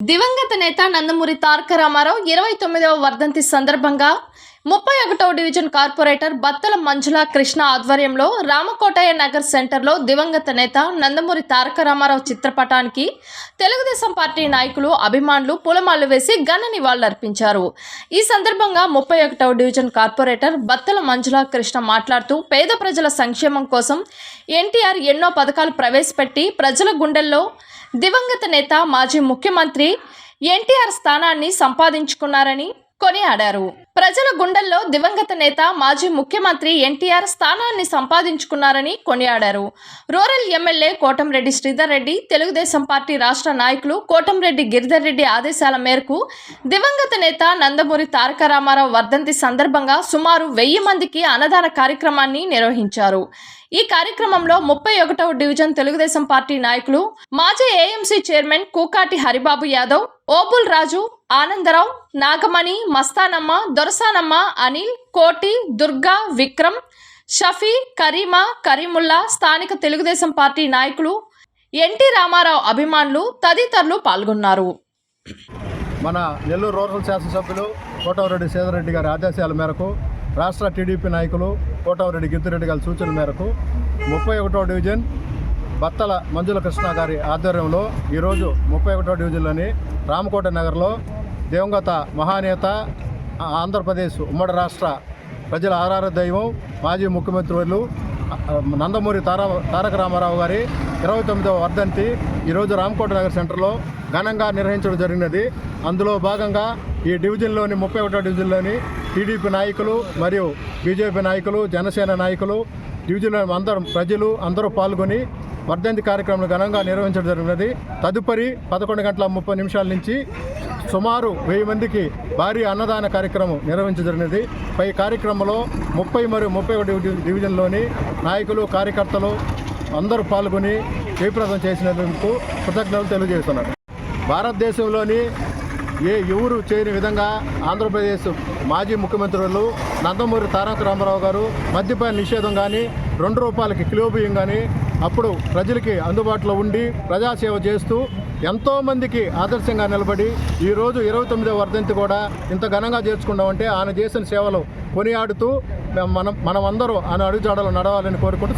దివంగత నేత నందమూరి తారక రామారావు ఇరవై తొమ్మిదవ వర్ధంతి సందర్భంగా ముప్పై ఒకటవ డివిజన్ కార్పొరేటర్ బత్తల మంజుల కృష్ణ ఆధ్వర్యంలో రామకోటయ్య నగర్ సెంటర్లో దివంగత నేత నందమూరి తారక రామారావు చిత్రపటానికి తెలుగుదేశం పార్టీ నాయకులు అభిమానులు పూలమాలు వేసి ఘన నివాళులర్పించారు. ఈ సందర్భంగా ముప్పై ఒకటవ డివిజన్ కార్పొరేటర్ బత్తల మంజుల కృష్ణ మాట్లాడుతూ పేద ప్రజల సంక్షేమం కోసం ఎన్టీఆర్ ఎన్నో పథకాలు ప్రవేశపెట్టి ప్రజల గుండెల్లో దివంగత నేత మాజీ ముఖ్యమంత్రి ఎన్టీఆర్ స్థానాన్ని సంపాదించుకున్నారని కొనియాడారు. ప్రజల గుండెల్లో దివంగత నేత మాజీ ముఖ్యమంత్రి ఎన్టీఆర్ స్థానాన్ని సంపాదించుకున్నారని కొనియాడారు. Rural MLA Kotamreddy Sridhar Reddy Telugu Desam party రాష్ట్ర నాయకులు కోటంరెడ్డి గిరిధర్ రెడ్డి ఆదేశాల మేరకు దివంగత నేత నందమూరి తారక రామారావు వర్ధంతి సందర్భంగా సుమారు వెయ్యి మందికి అన్నదాన కార్యక్రమాన్ని నిర్వహించారు. ఈ కార్యక్రమంలో ముప్పై ఒకటవ డివిజన్ తెలుగుదేశం పార్టీ నాయకులు మాజీ ఏఎంసీ చైర్మన్ కూకాటి హరిబాబు యాదవ్ ఓబుల్ రాజు ఆనందరావు నాగమణి మస్తానమ్మ దొరసానమ్మ అనిల్ కోటి దుర్గా విక్రమ్ షఫీ కరీమా కరీముల్లా స్థానిక తెలుగుదేశం పార్టీ నాయకులు ఎన్టీ రామారావు అభిమానులు తదితరులు పాల్గొన్నారు. మన నెల్లూరు రూరల్ శాసనసభ్యులు కోటవరెడ్డి సేదరెడ్డి గారి ఆదేశాల మేరకు రాష్ట్ర టీడీపీ నాయకులు కోటవరెడ్డి గిద్దిరెడ్డి గారి సూచనల మేరకు ముప్పై ఒకటో డివిజన్ బత్తల మంజుల కృష్ణ గారి ఆధ్వర్యంలో ఈరోజు ముప్పై ఒకటో డివిజన్లోని రామకోట నగర్లో దివంగత మహానేత ఆంధ్రప్రదేశ్ ఉమ్మడి రాష్ట్ర ప్రజల ఆరార దైవం మాజీ ముఖ్యమంత్రులు నందమూరి తారా తారక రామారావు గారి ఇరవై తొమ్మిదవ వర్ధంతి ఈరోజు రామకోట నగర్ సెంటర్లో ఘనంగా నిర్వహించడం జరిగినది. అందులో భాగంగా ఈ డివిజన్లోని ముప్పై ఒకటో డివిజన్లోని టీడీపీ నాయకులు మరియు బీజేపీ నాయకులు జనసేన నాయకులు డివిజన్లో అందరూ ప్రజలు అందరూ పాల్గొని వర్ధంతి కార్యక్రమం ఘనంగా నిర్వహించడం జరిగినది. తదుపరి పదకొండు గంటల ముప్పై నిమిషాల నుంచి సుమారు వెయ్యి మందికి భారీ అన్నదాన కార్యక్రమం నిర్వహించజరిగినది పై కార్యక్రమంలో ముప్పై మరియు ముప్పై ఒకటి డివిజన్లోని నాయకులు కార్యకర్తలు అందరూ పాల్గొని జయప్రదం చేసినందుకు కృతజ్ఞతలు తెలియజేస్తున్నారు భారతదేశంలోని ఏ ఎవరు చేయని విధంగా ఆంధ్రప్రదేశ్ మాజీ ముఖ్యమంత్రులు నందమూరి తారక రామారావు గారు మద్యపాన నిషేధం కానీ రెండు రూపాయలకి కిలో బియ్యం కానీ అప్పుడు ప్రజలకి అందుబాటులో ఉండి ప్రజాసేవ చేస్తూ ఎంతోమందికి ఆదర్శంగా నిలబడి ఈరోజు ఇరవై తొమ్మిదవ వర్ధంతి కూడా ఇంత ఘనంగా చేర్చుకున్నామంటే ఆయన చేసిన సేవలు కొనియాడుతూ మనం మనమందరూ ఆయన అడుగుజాడలు నడవాలని కోరుకుంటూ